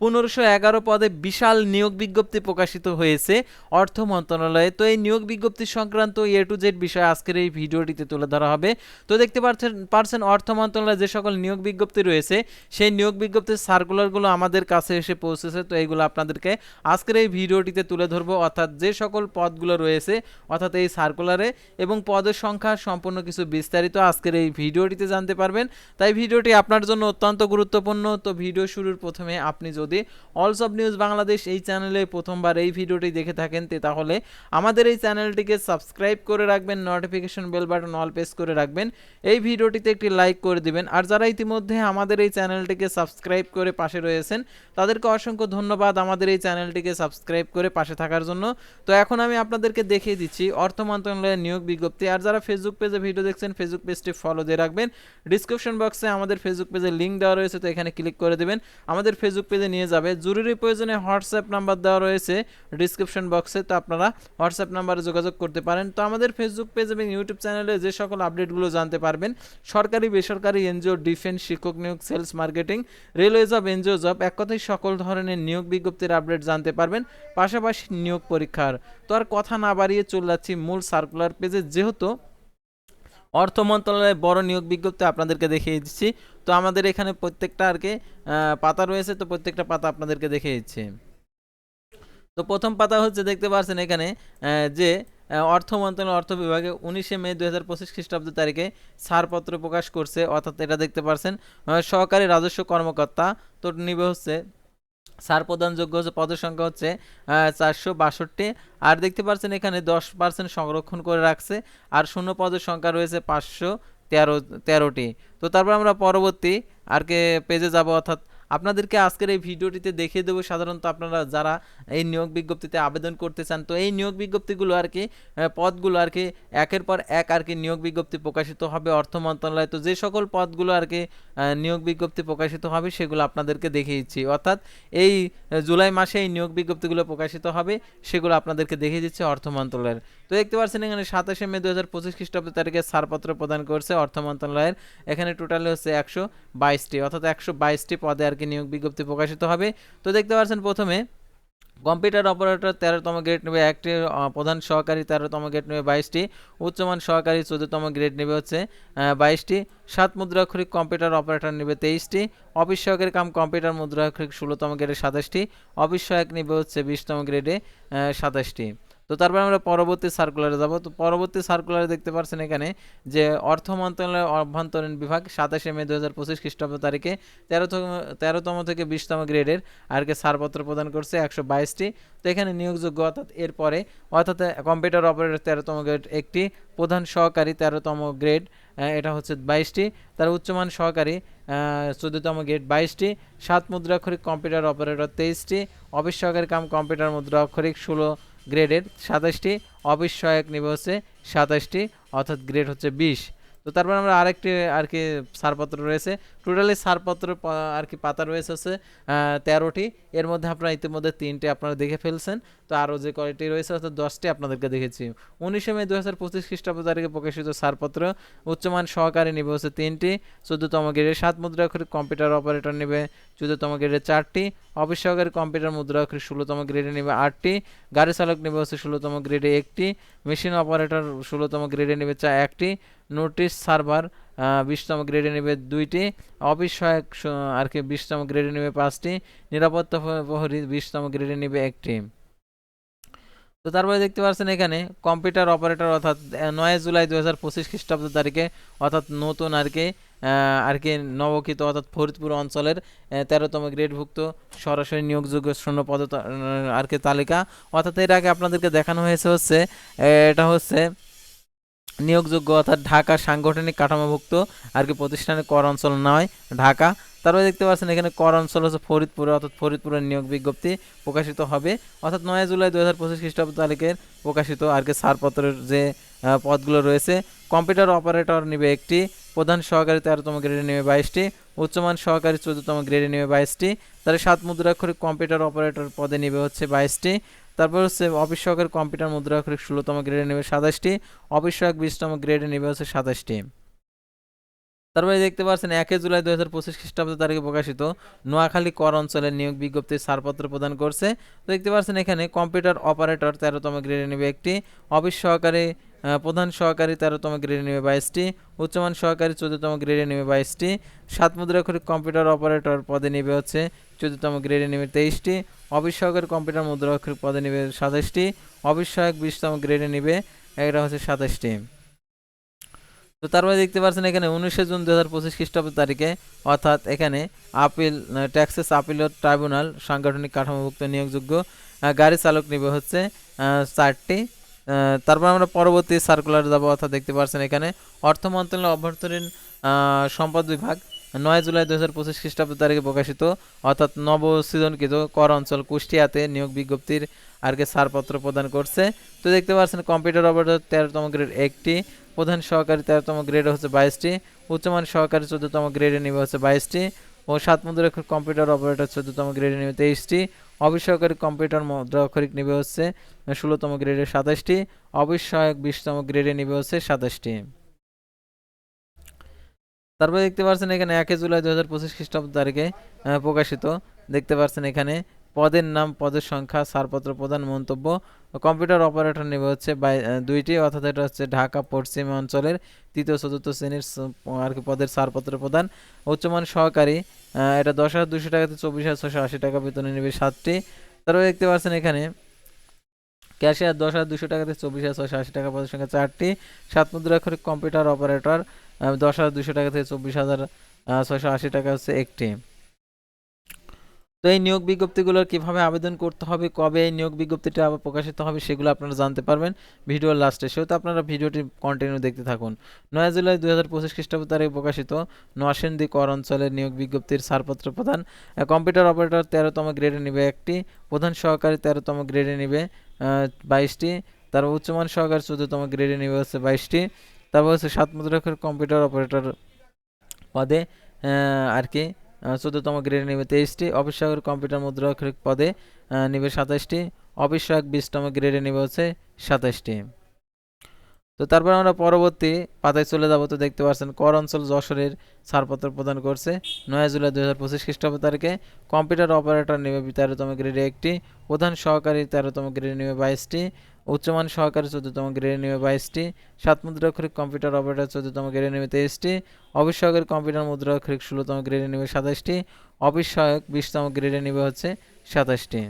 পনেরোশো এগারো পদে বিশাল নিয়োগ বিজ্ঞপ্তি প্রকাশিত হয়েছে। অর্থ মন্ত্রণালয়ে তো এই নিয়োগ বিজ্ঞপ্তি সংক্রান্ত এ টু জেড বিষয় আজকের এই ভিডিওটিতে তুলে ধরা হবে। তো দেখতে পাচ্ছেন পারছেন অর্থ মন্ত্রণালয়ে যে সকল নিয়োগ বিজ্ঞপ্তি রয়েছে, সেই নিয়োগ বিজ্ঞপ্তির সার্কুলারগুলো আমাদের কাছে এসে পৌঁছেছে। তো এইগুলো আপনাদেরকে আজকের এই ভিডিওটিতে তুলে ধরবো। অর্থাৎ যে সকল পদগুলো রয়েছে, অর্থাৎ এই সার্কুলারে এবং পদের সংখ্যা সম্পূর্ণ কিছু বিস্তারিত আজকের এই ভিডিওটিতে জানতে পারবেন। তাই ভিডিওটি আপনার জন্য অত্যন্ত গুরুত্বপূর্ণ। তো ভিডিও শুরুর প্রথমে আপনি যদি অলস অব নিউজ বাংলাদেশ এই চ্যানেলে প্রথমবার এই ভিডিওটি দেখে থাকেন, তে তাহলে আমাদের এই চ্যানেলটিকে সাবস্ক্রাইব করে রাখবেন notification bell button all press করে রাখবেন, এই ভিডিওটিতে একটি লাইক করে দিবেন। আর যারা ইতিমধ্যে আমাদের এই চ্যানেলটিকে সাবস্ক্রাইব করে পাশে রয়েছেন, তাদেরকে অসংখ্য ধন্যবাদ আমাদের এই চ্যানেলটিকে সাবস্ক্রাইব করে পাশে থাকার জন্য। তো এখন আমি আপনাদেরকে দেখিয়ে দিচ্ছি অর্থ মন্ত্রণালয়ের নিয়োগ বিজ্ঞপ্তি। আর যারা ফেসবুক পেজে ভিডিও দেখছেন ফেসবুক পেজটি ফলো দিয়ে রাখবেন। ডিসক্রিপশন বক্সে আমাদের ফেসবুক পেজের লিঙ্ক দেওয়া রয়েছে, তো এখানে ক্লিক করে দেবেন। আমাদের ফেসবুক পেজে নিয়ে যাবে। জরুরি প্রয়োজনে হোয়াটসঅ্যাপ নাম্বার দেওয়া রয়েছে ডিসক্রিপশন বক্সে তো আপনারা হোয়াটসঅ্যাপ নাম্বারে যোগাযোগ করতে পারেন। তো আমাদের ফেসবুক পেজ এবং ইউটিউব চ্যানেলে যে সকল আপডেটগুলো জানতে পারবেন, সরকারি, বেসরকারি এনজিও ডিফেন্স শিক্ষক নিয়োগ sales marketing railway job NGO job এক কথায় সকল ধরনের নিয়োগ বিজ্ঞপ্তির আপডেট জানতে পারবেন, পাশাপাশি নিয়োগ পরীক্ষার। তো আর কথা না বাড়িয়ে চলে যাচ্ছি মূল সার্কুলার পেজে যেহেতু অর্থ মন্ত্রণালয়ের বড় নিয়োগ বিজ্ঞপ্তি আপনাদেরকে দেখিয়ে দিচ্ছি তো আমাদের এখানে প্রত্যেকটা আর কি পাতা রয়েছে, তো প্রত্যেকটা পাতা আপনাদেরকে দেখিয়ে দিচ্ছি। তো প্রথম পাতা হচ্ছে দেখতে পাচ্ছেন এখানে যে অর্থ মন্ত্রণালয় অর্থ বিভাগে উনিশে মে দু হাজার পঁচিশ খ্রিস্টাব্দ তারিখে ছাড়পত্র প্রকাশ করছে, অর্থাৎ এটা দেখতে পাচ্ছেন সহকারী রাজস্ব কর্মকর্তা, তো নিবে হচ্ছে সার প্রদানযোগ্য হচ্ছে পদের সংখ্যা হচ্ছে চারশো বাষট্টি, আর দেখতে পাচ্ছেন এখানে দশ পার্সেন্ট সংরক্ষণ করে রাখছে, আর শূন্য পদের সংখ্যা রয়েছে পাঁচশো তেরো তেরোটি। তো তারপর আমরা পরবর্তী আর কে পেজে যাব অর্থাৎ আপনাদেরকে আজকের এই ভিডিওটিতে দেখিয়ে দেবো সাধারণত আপনারা যারা এই নিয়োগ বিজ্ঞপ্তিতে আবেদন করতে চান, তো এই নিয়োগ বিজ্ঞপ্তিগুলো আর কি পদগুলো আর কি, একের পর এক আর কি নিয়োগ বিজ্ঞপ্তি প্রকাশিত হবে অর্থ মন্ত্রণালয়। তো যে সকল পদগুলো আর কি নিয়োগ বিজ্ঞপ্তি প্রকাশিত হবে সেগুলো আপনাদেরকে দেখিয়ে দিচ্ছি। অর্থাৎ এই জুলাই মাসে এই নিয়োগ বিজ্ঞপ্তিগুলো প্রকাশিত হবে সেগুলো আপনাদেরকে দেখিয়ে দিচ্ছে অর্থ মন্ত্রণালয়ের। তো দেখতে পাচ্ছেন এখানে সাতাশে মে দু হাজার পঁচিশ খ্রিস্টাব্দ তারিখে ছাড়পত্র প্রদান করছে অর্থ মন্ত্রণালয়ের। এখানে টোটালি হচ্ছে একশো বাইশটি, অর্থাৎ একশো বাইশটি পদে আর কি নিয়োগ বিজ্ঞপ্তি প্রকাশিত হবে। তো দেখতে পাচ্ছেন প্রথমে, কম্পিউটার অপারেটর তেরোতম গ্রেড নেবে একটি প্রধান সহকারী তেরোতম গ্রেড নেবে বাইশটি, উচ্চমান সহকারী চোদ্দতম গ্রেড নেবে হচ্ছে বাইশটি, সাত মুদ্রাক্ষরিক কম্পিউটার অপারেটর নেবে তেইশটি, অফিস সহকারী কাম কম্পিউটার মুদ্রাক্ষরিক ষোলোতম গ্রেডে সাতাশটি, অফিস সহায়ক নেবে হচ্ছে বিশতম গ্রেডে সাতাশটি। তো তারপর আমরা পরবর্তী সার্কুলারে যাব। তো পরবর্তী সার্কুলারে দেখতে পাচ্ছেন এখানে যে অর্থ মন্ত্রণালয়ের অভ্যন্তরীণ বিভাগ সাতাশে মে দু হাজার পঁচিশ খ্রিস্টাব্দ তারিখে তেরোতম তেরোতম থেকে বিশতম গ্রেডের আর কি ছাড়পত্র প্রদান করছে একশো বাইশটি। তো এখানে নিয়োগযোগ্য অর্থাৎ এরপরে অর্থাৎ কম্পিউটার অপারেটর তেরোতম গ্রেড একটি, প্রধান সহকারী তেরোতম গ্রেড এটা হচ্ছে বাইশটি। তার উচ্চমান সহকারী চোদ্দতম গ্রেড বাইশটি। সাত মুদ্রাক্ষরিক কম্পিউটার অপারেটর তেইশটি। অফিস সহকারী কাম কম্পিউটার মুদ্রা অক্ষরিক ষোলো গ্রেডের সাতাশটি নেবে নিবে হচ্ছে সাতাশটি অর্থাৎ গ্রেড হচ্ছে বিশ। তো তারপর আমরা আরেকটি আর কি ছাড়পত্র রয়েছে। টোটালি ছাড়পত্র আর কি পাতা রয়েছে হচ্ছে তেরোটি। এর মধ্যে আপনারা ইতিমধ্যে তিনটে আপনারা দেখে ফেলছেন। তো আরও যে কয়টি রয়েছে, অর্থাৎ দশটি আপনাদেরকে দেখেছি। উনিশে মে দু হাজার পঁচিশ খ্রিস্টাব্দ তারিখে প্রকাশিত ছাড়পত্র উচ্চমান সহকারী নেবে হচ্ছে তিনটি। চোদ্দতম গ্রেডের সাত মুদ্রাক্ষরিক কম্পিউটার অপারেটর নেবে চোদ্দতম গ্রেডে চারটি। অফিস সহকারী কম্পিউটার মুদ্রাক্ষরিক ষোলোতম গ্রেডে নেবে আটটি। গাড়ি চালক নেবে হচ্ছে ষোলোতম গ্রেডে একটি। মেশিন অপারেটর ষোলোতম গ্রেডে নেবে চা একটি। নোটিশ সার্ভার বিশতম গ্রেডে নেবে দুইটি অফিস সহায়ক আর কি বিশতম গ্রেডে নেবে পাঁচটি, নিরাপত্তা প্রহরী বিশতম গ্রেডে নেবে একটি। তো তারপরে দেখতে পাচ্ছেন এখানে, কম্পিউটার অপারেটর অর্থাৎ নয় জুলাই দু হাজার পঁচিশ খ্রিস্টাব্দ তারিখে, অর্থাৎ নতুন আর কি আর কি নবকিত অর্থাৎ ফরিদপুর অঞ্চলের তেরোতম গ্রেডভুক্ত সরাসরি নিয়োগযোগ্য শূন্য পদ আর কি তালিকা। অর্থাৎ এর আগে আপনাদেরকে দেখানো হয়েছে হচ্ছে এটা হচ্ছে নিয়োগযোগ্য অর্থাৎ ঢাকা সাংগঠনিক কাঠামোভুক্ত আর কি প্রতিষ্ঠানের কর অঞ্চল নয়, ঢাকা। তারপরে দেখতে পাচ্ছেন এখানে কর অঞ্চল হচ্ছে ফরিদপুরে, অর্থাৎ ফরিদপুরের নিয়োগ বিজ্ঞপ্তি প্রকাশিত হবে। অর্থাৎ নয় জুলাই দু হাজার পঁচিশ খ্রিস্টাব্দ তারিখের প্রকাশিত আর কি ছাড়পত্রের যে পদগুলো রয়েছে, কম্পিউটার অপারেটর নেবে একটি, প্রধান সহকারী তেরোতম গ্রেডে নেবে বাইশটি উচ্চমান সহকারী চোদ্দতম গ্রেডে নেবে বাইশটি। তার সাত মুদ্রাক্ষরিক কম্পিউটার অপারেটর পদে নেবে হচ্ছে বাইশটি। তারপর হচ্ছে অফিস সহকারী কম্পিউটার মুদ্রা অক্ষরিক ষোলোতম গ্রেডে নেবে সাতাশটি। অফিস সহায়ক বিশতম গ্রেডে নেবে হচ্ছে সাতাশটি। তারপরে দেখতে পাচ্ছেন, একে জুলাই দু হাজার পঁচিশ খ্রিস্টাব্দ তারিখে প্রকাশিত নোয়াখালী কর অঞ্চলের নিয়োগ বিজ্ঞপ্তির ছাড়পত্র প্রদান করছে। দেখতে পাচ্ছেন এখানে কম্পিউটার অপারেটর তেরোতম গ্রেডে নেবে একটি, অফিস সহকারী প্রধান সহকারী তেরোতম গ্রেডে নেবে বাইশটি, উচ্চমান সহকারী চোদ্দতম গ্রেডে নেবে বাইশটি সাত মুদ্রাক্ষরিক কম্পিউটার অপারেটর পদে নেবে হচ্ছে চোদ্দতম গ্রেডে নেবে তেইশটি, অফিস সহকারী কম্পিউটার মুদ্রাক্ষরিক পদে নেবে সাতাশটি, অফিস সহায়ক বিশতম গ্রেডে নেবে এটা হচ্ছে সাতাশটি। তো তারপরে দেখতে পাচ্ছেন এখানে উনিশে জুন দু হাজার পঁচিশ খ্রিস্টাব্দ তারিখে, অর্থাৎ এখানে আপিল ট্যাক্সেস আপিলত ট্রাইব্যুনাল সাংগঠনিক কাঠামোভুক্ত নিয়োগযোগ্য গাড়ি চালক নিবে হচ্ছে চারটি। তারপর আমরা পরবর্তী সার্কুলার যাব, অর্থাৎ দেখতে পাচ্ছেন এখানে অর্থ মন্ত্রণালয় অভ্যন্তরীণ সম্পদ বিভাগ নয় জুলাই দু হাজার পঁচিশ খ্রিস্টাব্দ তারিখে প্রকাশিত, অর্থাৎ নবসৃজনকৃত কর অঞ্চল কুষ্টিয়াতে নিয়োগ বিজ্ঞপ্তির আর কি ছাড়পত্র প্রদান করছে। তো দেখতে পাচ্ছেন কম্পিউটার অপারেটর তেরোতম গ্রেড একটি, প্রধান সহকারী তেরোতম গ্রেড হচ্ছে বাইশটি, উচ্চমান সহকারী চোদ্দতম গ্রেডে নেবে হচ্ছে বাইশটি। ও সাত মুদ্রাক্ষর কম্পিউটার অপারেটর চোদ্দতম গ্রেডে নেবে তেইশটি। সহকারী কম্পিউটার মুদ্রাক্ষরিক নেবে হচ্ছে ষোলোতম গ্রেডে সাতাশটি, অবিষয়ক বিশতম গ্রেডে নেবে হচ্ছে সাতাশটি। তারপরে দেখতে পাচ্ছেন এখানে একে জুলাই দু হাজার পঁচিশ খ্রিস্টাব্দ তারিখে প্রকাশিত। দেখতে পাচ্ছেন এখানে পদের নাম, পদের সংখ্যা, ছাড়পত্র প্রদান মন্তব্য কম্পিউটার অপারেটর নেবে হচ্ছে দুইটি অর্থাৎ এটা হচ্ছে ঢাকা, পশ্চিম অঞ্চলের তৃতীয়, চতুর্থ শ্রেণির আর কি পদের ছাড়পত্র প্রদান। উচ্চমান সহকারী এটা দশ হাজার দুশো টাকা থেকে চব্বিশ হাজার ছশো আশি টাকা বেতনে নেবে সাতটি। তারপরে দেখতে পাচ্ছেন এখানে ক্যাশিয়ার দশ হাজার দুশো টাকা থেকে চব্বিশ হাজার ছশো আশি টাকা পদের সংখ্যা চারটি। সাত মুদ্রাক্ষরিক কম্পিউটার অপারেটর দশ হাজার দুশো টাকা থেকে চব্বিশ হাজার ছশো আশি টাকা হচ্ছে একটি। তো এই নিয়োগ বিজ্ঞপ্তিগুলোর কীভাবে আবেদন করতে হবে, কবে এই নিয়োগ বিজ্ঞপ্তিটা আবার প্রকাশিত হবে সেগুলো আপনারা জানতে পারবেন ভিডিওর লাস্টে সেহেতু আপনারা ভিডিওটি কন্টিনিউ দেখতে থাকুন। নয় জুলাই দুই হাজার পঁচিশ খ্রিস্টাব্দ তারিখে প্রকাশিত নয়াসেন্দি কর অঞ্চলের নিয়োগ বিজ্ঞপ্তির ছাড়পত্র প্রদান। কম্পিউটার অপারেটর তেরোতম গ্রেডে নেবে একটি, প্রধান সহকারী তেরোতম গ্রেডে নেবে বাইশটি, তারপর উচ্চমান সহকারী চোদ্দতম গ্রেডে নেবে হচ্ছে বাইশটি, তারপর হচ্ছে সাত মুদ্রাক্ষর কম্পিউটার অপারেটর পদে আর কি। চোদ্দতম গ্রেডে নেবে তেইশটি অফিস সহকারী কম্পিউটার মুদ্রা অক্ষরিক পদে নেবে সাতাশটি অফিস সহায়ক বিশতম গ্রেডে নেবে হচ্ছে সাতাশটি। তো তারপর আমরা পরবর্তী পাতায় চলে যাব, তো দেখতে পাচ্ছেন, কর অঞ্চল যশোরের ছাড়পত্র প্রদান করছে। নয় জুলাই দুই হাজার পঁচিশ খ্রিস্টাব্দ তারিখে কম্পিউটার অপারেটর নেবে তেরোতম গ্রেডে একটি, প্রধান সহকারী তেরোতম গ্রেডে নেবে বাইশটি উচ্চমান সহকারী চোদ্দতম গ্রেডে নেবে বাইশটি সাত মুদ্রা মুদ্রাক্ষরিক কম্পিউটার অপারেটর চোদ্দতম গ্রেডে নেবে তেইশটি অফিস সহকারী কম্পিউটার মুদ্রা মুদ্রাক্ষরিক ষোলোতম গ্রেডে নেবে সাতাশটি, অফিস সহায়ক বিশতম গ্রেডে নেবে হচ্ছে সাতাশটি।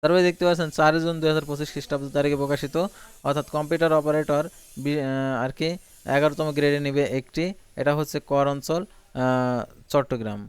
তারপরে দেখতে পাচ্ছেন, চার জুন দুই হাজার পঁচিশ খ্রিস্টাব্দ তারিখে প্রকাশিত, অর্থাৎ কম্পিউটার অপারেটর আর কি, এগারোতম গ্রেডে নেবে একটি, এটা হচ্ছে কর অঞ্চল চট্টগ্রাম।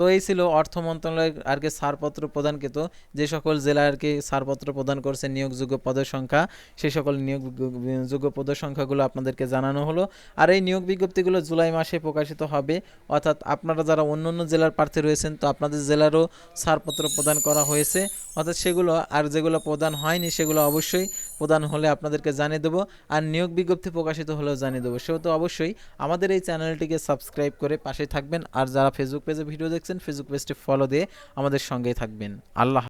তো এই ছিল অর্থ মন্ত্রণালয়ের আর কি ছাড়পত্র প্রদানকৃত যে সকল জেলা আর কি ছাড়পত্র প্রদান করছে নিয়োগযোগ্য পদের সংখ্যা সেই সকল নিয়োগ বিজ্ঞ- যোগ্য পদের সংখ্যাগুলো আপনাদেরকে জানানো হলো। আর এই নিয়োগ বিজ্ঞপ্তিগুলো জুলাই মাসে প্রকাশিত হবে। অর্থাৎ আপনারা যারা অন্য অন্য জেলার প্রার্থী রয়েছেন, তো আপনাদের জেলারও ছাড়পত্র প্রদান করা হয়েছে। অর্থাৎ সেগুলো আর যেগুলো প্রদান হয়নি, সেগুলো অবশ্যই প্রদান হলে আপনাদেরকে জানিয়ে দেবো আর নিয়োগ বিজ্ঞপ্তি প্রকাশিত হলেও জানিয়ে দেবো। সেহেতু অবশ্যই আমাদের এই চ্যানেলটিকে সাবস্ক্রাইব করে পাশে থাকবেন। আর যারা ফেসবুক পেজে ভিডিও দেখছেন ফেসবুক পেজটি ফলো দিয়ে আমাদের সঙ্গেই থাকবেন। আল্লাহ